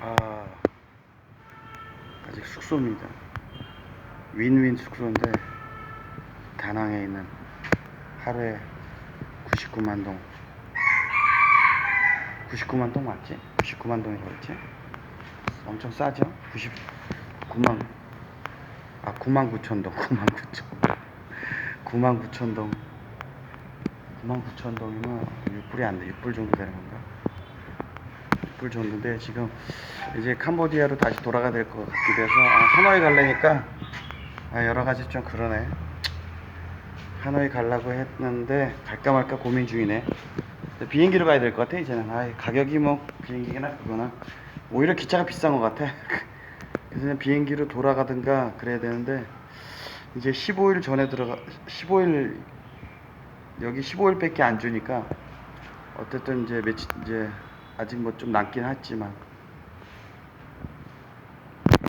아, 아직 숙소입니다. 윈윈 숙소인데 다낭에 있는 하루에 99만 동. 99만 동 맞지? 99만 동이 그렇지? 엄청 싸죠? 99만 아 9만 9천 동 9만 9천 9만 9천 동 9만 9천 동이면 6불이 안 돼. 6불 정도 되는 건가? 6불 정도인데 지금 이제 캄보디아로 다시 돌아가야 될것 같기도 해서 아, 하노이 갈래니까 아, 여러 가지 좀 그러네. 하노이 가려고 했는데 갈까 말까 고민 중이네. 비행기로 가야 될 것 같아 이제는. 아 가격이 뭐 비행기나 그거나 오히려 기차가 비싼 것 같아. 그래서 비행기로 돌아가든가 그래야 되는데 이제 15일 전에 들어가 15일 여기 15일밖에 안 주니까 어쨌든 이제 며칠 이제 아직 뭐 좀 남긴 했지만